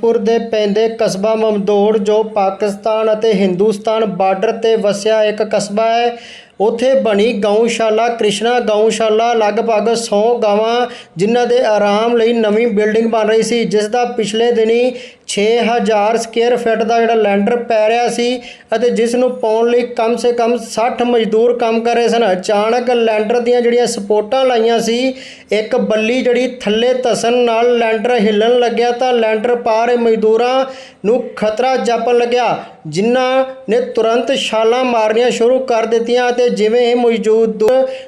ਪੁਰ ਦੇ ਪੈਂਦੇ ਕਸਬਾ ਮਮਦੋੜ, ਜੋ ਪਾਕਿਸਤਾਨ ਅਤੇ ਹਿੰਦੁਸਤਾਨ ਬਾਰਡਰ ਤੇ ਵਸਿਆ ਇੱਕ ਕਸਬਾ ਹੈ, ਉੱਥੇ ਬਣੀ ਗਊਸ਼ਾਲਾ, ਕ੍ਰਿਸ਼ਨਾ ਗਊਸ਼ਾਲਾ, ਲਗਭਗ 100 ਗਾਵਾਂ, ਜਿਨ੍ਹਾਂ ਦੇ ਆਰਾਮ ਲਈ ਨਵੀਂ ਬਿਲਡਿੰਗ ਬਣ ਰਹੀ ਸੀ, ਜਿਸ ਦਾ ਪਿਛਲੇ ਦਿਨੀ 6000 ਸਕੁਅਰ ਫਿਟ ਦਾ ਜਿਹੜਾ ਲੈਂਡਰ ਪੈ ਰਿਹਾ ਸੀ ਅਤੇ ਜਿਸ ਨੂੰ ਪਾਉਣ ਲਈ ਕਮ ਸੇ ਕਮ 60 ਮਜ਼ਦੂਰ ਕੰਮ ਕਰ ਰਹੇ ਸਨ। ਅਚਾਨਕ ਲੈਂਡਰ ਦੀਆਂ ਜਿਹੜੀਆਂ ਸਪੋਰਟਾਂ ਲਾਈਆਂ ਸੀ, ਇੱਕ ਬੱਲੀ ਜਿਹੜੀ ਥੱਲੇ ਧਸਣ ਨਾਲ ਲੈਂਡਰ ਹਿੱਲਣ ਲੱਗਿਆ ਤਾਂ ਲੈਂਡਰ ਪਾ ਰਹੇ ਮਜ਼ਦੂਰਾਂ ਨੂੰ ਖਤਰਾ ਜਾਪਣ ਲੱਗਿਆ, ਜਿਨ੍ਹਾਂ ਨੇ ਤੁਰੰਤ ਛਾਲਾਂ ਮਾਰਨੀਆਂ ਸ਼ੁਰੂ ਕਰ ਦਿੱਤੀਆਂ ਤੇ ਜਿਵੇਂ ਹੀ ਮੌਜੂਦ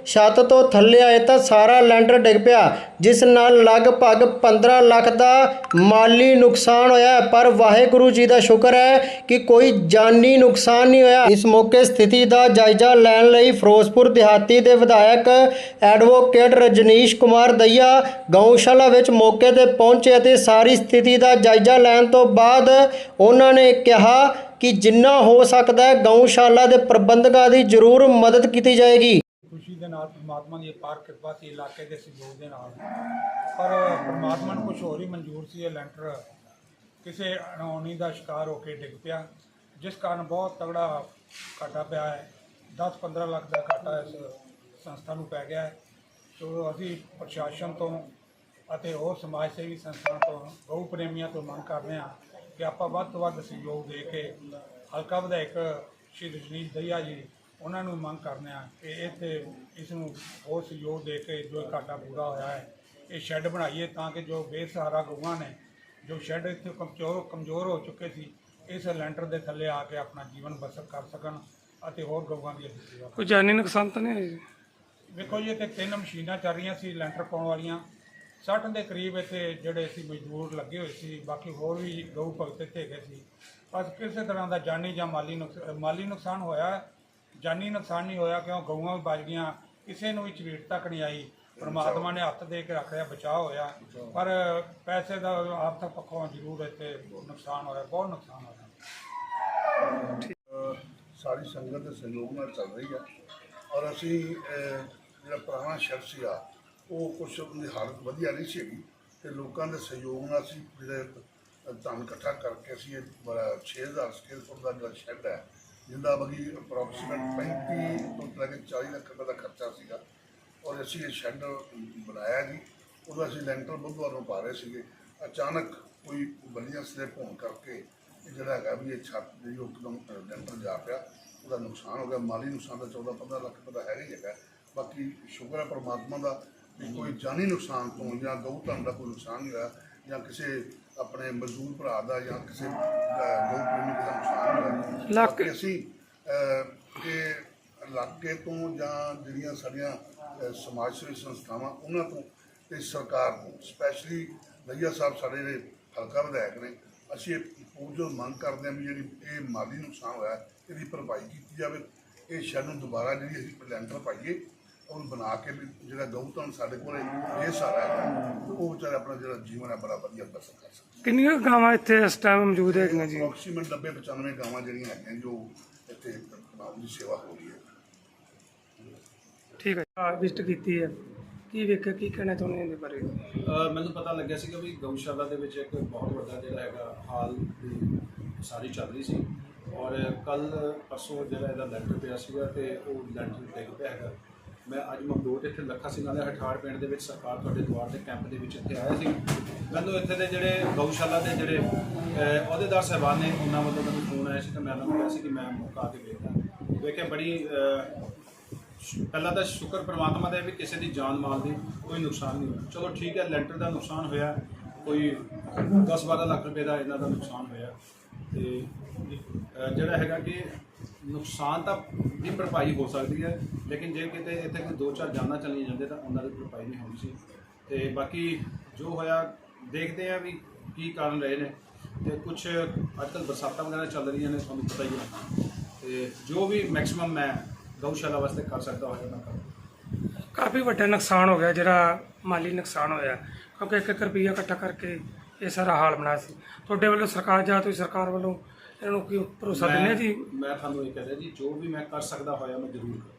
ਛੱਤ ਤੋਂ ਥੱਲੇ ਆਏ ਤਾਂ ਸਾਰਾ ਲੈਂਡਰ ਡਿੱਗ ਪਿਆ। ਜਿਸ ਨਾਲ ਲਗਭਗ 15 ਲੱਖ ਦਾ ਮਾਲੀ ਨੁਕਸਾਨ ਹੋਇਆ ਪਰ ਵਾਹਿਗੁਰੂ ਜੀ ਦਾ ਸ਼ੁਕਰ ਹੈ ਕਿ ਕੋਈ ਜਾਨੀ ਨੁਕਸਾਨ ਨਹੀਂ ਹੋਇਆ। ਇਸ ਮੌਕੇ ਸਥਿਤੀ ਦਾ ਜਾਇਜ਼ਾ ਲੈਣ ਲਈ ਫਿਰੋਜ਼ਪੁਰ ਦਿਹਾਤੀ ਦੇ ਵਿਧਾਇਕ ਐਡਵੋਕੇਟ ਰਜਨੀਸ਼ ਕੁਮਾਰ ਦਈਆ ਗਊਸ਼ਾਲਾ ਵਿੱਚ ਮੌਕੇ ਤੇ ਪਹੁੰਚੇ ਅਤੇ ਸਾਰੀ ਸਥਿਤੀ ਦਾ ਜਾਇਜ਼ਾ ਲੈਣ ਤੋਂ ਬਾਅਦ ਉਹਨਾਂ ਨੇ ਕਿਹਾ ਕਿ ਜਿੰਨਾ ਹੋ ਸਕਦਾ ਹੈ, ਗਊਸ਼ਾਲਾ ਦੇ ਪ੍ਰਬੰਧਕਾਂ ਦੀ ਜ਼ਰੂਰ ਮਦਦ ਕੀਤੀ ਜਾਏਗੀ। ਦੇ ਨਾਲ ਪਰਮਾਤਮਾ ਦੀ ਅਪਾਰ ਕਿਰਪਾ ਸੀ, ਇਲਾਕੇ ਦੇ ਸਹਿਯੋਗ ਦੇ ਨਾਲ। ਪਰ ਪਰਮਾਤਮਾ ਨੂੰ ਕੁਝ ਹੋਰ ਹੀ ਮਨਜ਼ੂਰ ਸੀ, ਇਹ ਲੈਂਟਰ ਕਿਸੇ ਅਣਹੋਣੀ ਦਾ ਸ਼ਿਕਾਰ ਹੋ ਕੇ ਡਿੱਗ ਪਿਆ, ਜਿਸ ਕਾਰਨ ਬਹੁਤ ਤਗੜਾ ਘਾਟਾ ਪਿਆ ਹੈ। 10-15 ਲੱਖ ਦਾ ਘਾਟਾ ਇਸ ਸੰਸਥਾ ਨੂੰ ਪੈ ਗਿਆ ਹੈ। ਸੋ ਅਸੀਂ ਪ੍ਰਸ਼ਾਸਨ ਤੋਂ ਅਤੇ ਹੋਰ ਸਮਾਜ ਸੇਵੀ ਸੰਸਥਾ ਤੋਂ ਗਊ ਪ੍ਰੇਮੀਆਂ ਤੋਂ ਮੰਗ ਕਰਦੇ ਹਾਂ ਕਿ ਆਪਾਂ ਵੱਧ ਤੋਂ ਵੱਧ ਸਹਿਯੋਗ ਦੇ ਕੇ ਹਲਕਾ ਵਿਧਾਇਕ ਸ਼੍ਰੀ ਰਜਨੀਸ਼ ਦਈਆ ਜੀ ਉਹਨਾਂ ਨੂੰ ਮੰਗ ਕਰਦੇ ਹਾਂ ਕਿ ਇੱਥੇ ਇਸ ਨੂੰ ਹੋਰ ਸਹਿਯੋਗ ਦੇ ਕੇ ਜੋ ਘਾਟਾ ਪੂਰਾ ਹੋਇਆ ਹੈ ਇਹ ਸ਼ੈੱਡ ਬਣਾਈਏ ਤਾਂ ਕਿ ਜੋ ਬੇਸਹਾਰਾ ਗਊਆਂ ਨੇ ਜੋ ਸ਼ੈੱਡ ਇੱਥੇ ਕਮਜ਼ੋਰ ਕਮਜ਼ੋਰ ਹੋ ਚੁੱਕੇ ਸੀ ਇਸ ਲੈਂਟਰ ਦੇ ਥੱਲੇ ਆ ਕੇ ਆਪਣਾ ਜੀਵਨ ਬਸਰ ਕਰ ਸਕਣ ਅਤੇ ਹੋਰ ਗਊਆਂ ਦੀ ਅਸੀਂ ਸੇਵਾ ਕੋਈ ਜਾਨੀ ਨੁਕਸਾਨ ਤਾਂ ਨਹੀਂ ਹੋਇਆ ਜੀ? ਵੇਖੋ ਜੀ ਇੱਥੇ ਤਿੰਨ ਮਸ਼ੀਨਾਂ ਚੱਲ ਰਹੀਆਂ ਸੀ ਲੈਂਟਰ ਪਾਉਣ ਵਾਲੀਆਂ 60 ਦੇ ਕਰੀਬ ਇੱਥੇ ਜਿਹੜੇ ਸੀ ਮਜ਼ਦੂਰ ਲੱਗੇ ਹੋਏ ਸੀ ਬਾਕੀ ਹੋਰ ਵੀ ਗਊ ਭਗਤ ਇੱਥੇ ਹੈਗੇ ਸੀ ਬਸ ਕਿਸੇ ਤਰ੍ਹਾਂ ਦਾ ਜਾਨੀ ਜਾਂ ਮਾਲੀ ਨੁਕਸ ਮਾਲੀ ਨੁਕਸਾਨ ਹੋਇਆ ਹੈ। ਜਾਨੀ ਨੁਕਸਾਨ ਨਹੀਂ ਹੋਇਆ, ਕਿਉਂ ਗਊਆਂ ਵੀ ਬਚ ਗਈਆਂ, ਕਿਸੇ ਨੂੰ ਵੀ ਚਵੀਟ ਤੱਕ ਨਹੀਂ ਆਈ। ਪਰਮਾਤਮਾ ਨੇ ਹੱਥ ਦੇ ਕੇ ਰੱਖ ਲਿਆ, ਬਚਾਅ ਹੋਇਆ। ਪਰ ਪੈਸੇ ਦਾ ਆਰਥਿਕ ਪੱਖੋਂ ਜ਼ਰੂਰ ਇੱਥੇ ਨੁਕਸਾਨ ਹੋਇਆ, ਬਹੁਤ ਨੁਕਸਾਨ ਹੋਇਆ। ਸਾਰੀ ਸੰਗਤ ਦੇ ਸਹਿਯੋਗ ਨਾਲ ਚੱਲ ਰਹੀ ਹੈ ਔਰ ਅਸੀਂ ਜਿਹੜਾ ਪੁਰਾਣਾ ਸ਼ਹਿਰ ਸੀਗਾ, ਉਹ ਕੁਛ ਉਹਦੀ ਹਾਲਤ ਵਧੀਆ ਨਹੀਂ ਸੀਗੀ। ਹੈਗੀ ਤੇ ਲੋਕਾਂ ਦੇ ਸਹਿਯੋਗ ਨਾਲ ਅਸੀਂ ਜਿਹੜੇ ਧਨ ਇਕੱਠਾ ਕਰਕੇ ਅਸੀਂ ਇਹ ਬੜਾ 6000 ਸਕੇਅਰ ਫੁੱਟ ਦਾ ਜਿਹੜਾ ਸ਼ੈੱਡ ਹੈ ਜਿਹਦਾ ਬਗੀ ਅਪਰੋਕਸੀਮੇਟ 35 ਤੋਂ ਲੈ ਕੇ 40 ਲੱਖ ਰੁਪਏ ਦਾ ਖਰਚਾ ਸੀਗਾ। ਔਰ ਅਸੀਂ ਇਹ ਸ਼ੈੱਡ ਬਣਾਇਆ ਜੀ। ਉਹਦਾ ਅਸੀਂ ਲੈਂਟਰ ਬੁੱਧਵਾਰ ਨੂੰ ਪਾ ਰਹੇ ਸੀਗੇ। ਅਚਾਨਕ ਕੋਈ ਬਲੀਆਂ ਸਲਿਪ ਹੋਣ ਕਰਕੇ ਇਹ ਜਿਹੜਾ ਹੈਗਾ ਵੀ ਇਹ ਛੱਤ ਜਿਹੜੀ ਉਹ ਇੱਕਦਮ ਲੈਂਟਰ ਜਾ ਪਿਆ, ਉਹਦਾ ਨੁਕਸਾਨ ਹੋ ਗਿਆ। ਮਾਲੀ ਨੁਕਸਾਨ ਦਾ 14 15 ਲੱਖ ਰੁਪਏ ਦਾ ਹੈਗਾ ਹੀ ਹੈਗਾ। ਬਾਕੀ ਸ਼ੁਕਰ ਹੈ ਪਰਮਾਤਮਾ ਦਾ ਵੀ ਕੋਈ ਜਾਨੀ ਨੁਕਸਾਨ ਤੋਂ ਜਾਂ ਗਊ ਧਨ ਦਾ ਕੋਈ ਨੁਕਸਾਨ ਨਹੀਂ ਹੋਇਆ। ਜਾਂ ਕਿਸੇ ਆਪਣੇ ਮਜ਼ਦੂਰ ਭਰਾ ਦਾ ਜਾਂ ਕਿਸੇ ਗਊ ਪ੍ਰੇਮੀ ਦਾ ਨੁਕਸਾਨ ਹੋਇਆ ਬਾਕੀ ਅਸੀਂ ਇਹ ਇਲਾਕੇ ਤੋਂ ਜਾਂ ਜਿਹੜੀਆਂ ਸਾਡੀਆਂ ਸਮਾਜ ਸੇਵੀ ਸੰਸਥਾਵਾਂ ਉਹਨਾਂ ਤੋਂ ਤੇ ਸਰਕਾਰ ਤੋਂ ਸਪੈਸ਼ਲੀ ਦਈਆ ਸਾਹਿਬ ਸਾਡੇ ਜਿਹੜੇ ਹਲਕਾ ਵਿਧਾਇਕ ਨੇ ਅਸੀਂ ਇਹ ਪੂਜੋ ਮੰਗ ਕਰਦੇ ਹਾਂ ਵੀ ਜਿਹੜੀ ਇਹ ਮਾਲੀ ਨੁਕਸਾਨ ਹੋਇਆ ਇਹਦੀ ਭਰਪਾਈ ਕੀਤੀ ਜਾਵੇ ਇਹ ਸ਼ਹਿਰ ਨੂੰ ਦੁਬਾਰਾ ਜਿਹੜੀ ਅਸੀਂ ਲੈਂਟਰ ਪਾਈਏ ਉਹਨੂੰ ਬਣਾ ਕੇ ਵੀ ਜਿਹੜਾ ਗਊਤਨ ਸਾਡੇ ਕੋਲ ਇਹ ਸਾਰਾ ਹੈ ਉਹ ਵਿਚਾਰੇ ਆਪਣਾ ਜਿਹੜਾ ਜੀਵਨ ਹੈ ਬੜਾ ਵਧੀਆ ਬਸਰ ਕਰ ਸਕਣ ਕਿੰਨੀਆਂ ਕੁ ਗਾਵਾਂ ਇੱਥੇ ਇਸ ਟਾਈਮ ਮੌਜੂਦ ਹੈਗੀਆਂ ਜੀ? ਅਪਰੋਕਸੀਮੇਟ 90 95 ਗਾਵਾਂ ਜਿਹੜੀਆਂ ਹੈਗੀਆਂ ਜੋ ਇੱਥੇ ਨਾਮ ਦੀ ਸੇਵਾ ਹੋ ਰਹੀ ਹੈ। ਠੀਕ ਹੈ। ਆ ਵਿਜ਼ਿਟ ਕੀਤੀ ਹੈ। ਕੀ ਵੇਖਿਆ ਕੀ ਕਹਿਣਾ ਚਾਹੁੰਦੇ ਇਹਦੇ ਬਾਰੇ? ਮੈਨੂੰ ਪਤਾ ਲੱਗਿਆ ਸੀਗਾ ਵੀ ਗਊਸ਼ਾਲਾ ਦੇ ਵਿੱਚ ਇੱਕ ਬਹੁਤ ਵੱਡਾ ਜਿਹੜਾ ਹੈਗਾ ਹਾਲ ਦੀ ਸਾਰੀ ਚੱਲ ਰਹੀ ਸੀ। ਔਰ ਕੱਲ ਪਰਸੋਂ ਜਿਹੜਾ ਇਹਦਾ ਲੈਂਟਰ ਪਿਆ ਸੀਗਾ ਤੇ ਉਹ ਲੈਂਟਰ ਡਿੱਗ ਪਿਆ ਹੈਗਾ। ਮੈਂ ਅੱਜ ਮਮਦੋਟ ਇੱਥੇ ਲੱਖਾ ਸਿੰਘਾਂ ਦੇ ਹਠਾੜ ਪਿੰਡ ਦੇ ਵਿੱਚ ਸਰਕਾਰ ਤੁਹਾਡੇ ਦੁਆਰ ਦੇ ਕੈਂਪ ਦੇ ਵਿੱਚ ਇੱਥੇ ਆਇਆ ਸੀ। ਮੈਨੂੰ ਇੱਥੇ ਦੇ ਜਿਹੜੇ ਗਊਸ਼ਾਲਾ ਦੇ ਜਿਹੜੇ ਅਹੁਦੇਦਾਰ ਸਾਹਿਬਾਨ ਨੇ, ਉਹਨਾਂ ਵੱਲੋਂ ਮੈਨੂੰ ਫੋਨ ਆਇਆ ਸੀ ਤੇ ਮੈਂ ਉਹਨਾਂ ਨੂੰ ਕਿਹਾ ਸੀ ਕਿ ਮੈਂ ਮੌਕਾ ਆ ਕੇ ਵੇਖਦਾ। ਵੇਖਿਆ ਬੜੀ ਪਹਿਲਾਂ ਤਾਂ ਸ਼ੁਕਰ ਪ੍ਰਮਾਤਮਾ ਦਾ ਵੀ ਕਿਸੇ ਦੀ ਜਾਨ ਮਾਲ ਦੀ ਕੋਈ ਨੁਕਸਾਨ ਨਹੀਂ ਹੋਇਆ। ਚਲੋ ਠੀਕ ਹੈ, ਲੈਂਟਰ ਦਾ ਨੁਕਸਾਨ ਹੋਇਆ, ਕੋਈ 10-12 ਲੱਖ ਰੁਪਏ ਦਾ ਇਹਨਾਂ ਦਾ ਨੁਕਸਾਨ ਹੋਇਆ। ਤੇ ਜਿਹੜਾ ਹੈਗਾ ਕਿ ਨੁਕਸਾਨ ਤਾਂ ਦੀ ਭਰਪਾਈ ਹੋ ਸਕਦੀ ਹੈ, ਲੇਕਿਨ ਜੇ ਕਿਤੇ ਇੱਥੇ ਕੋਈ ਦੋ ਚਾਰ ਜਾਨਾਂ ਚਲੀਆਂ ਜਾਂਦੇ ਤਾਂ ਉਹਨਾਂ ਦੀ ਭਰਪਾਈ ਨਹੀਂ ਹੋਣੀ ਸੀ। ਤੇ ਬਾਕੀ ਜੋ ਹੋਇਆ, ਦੇਖਦੇ ਆ ਵੀ ਕੀ ਕਾਰਨ ਰਹੇ ਨੇ। ਤੇ ਕੁਝ ਅੱਜਕੱਲ ਬਰਸਾਤਾਂ ਵਗੈਰਾ ਚੱਲ ਰਹੀਆਂ ਨੇ, ਤੁਹਾਨੂੰ ਪਤਾ ਹੀ ਹੈ। ਤੇ ਜੋ ਵੀ ਮੈਕਸਿਮਮ ਮੈਂ ਗਊਸ਼ਾਲਾ ਵਾਸਤੇ ਕਰ ਸਕਦਾ ਹੋਇਆ ਮੈਂ ਕਰਾਂ। ਕਾਫੀ ਵੱਡਾ ਨੁਕਸਾਨ ਹੋ ਗਿਆ, ਜਿਹੜਾ ਮਾਲੀ ਨੁਕਸਾਨ ਹੋਇਆ। ਕਿਉਂਕਿ ਇੱਕ ਇੱਕ ਰੁਪਈਆ ਇਕੱਠਾ ਕਰਕੇ ਇਹ ਸਾਰਾ ਹਾਲ ਬਣਾਇਆ ਸੀ। ਤੁਹਾਡੇ ਵੱਲੋਂ ਸਰਕਾਰ ਜਾਂ ਤੁਸੀਂ ਸਰਕਾਰ ਵੱਲੋਂ ਇਹਨਾਂ ਨੂੰ ਕੀ ਭਰੋਸਾ ਦਿੰਦੇ ਜੀ? ਮੈਂ ਤੁਹਾਨੂੰ ਇਹ ਕਹਿ ਰਿਹਾ ਜੀ ਜੋ ਵੀ ਮੈਂ ਕਰ ਸਕਦਾ ਹੋਇਆ ਮੈਂ ਜ਼ਰੂਰ ਕਰਾਂ।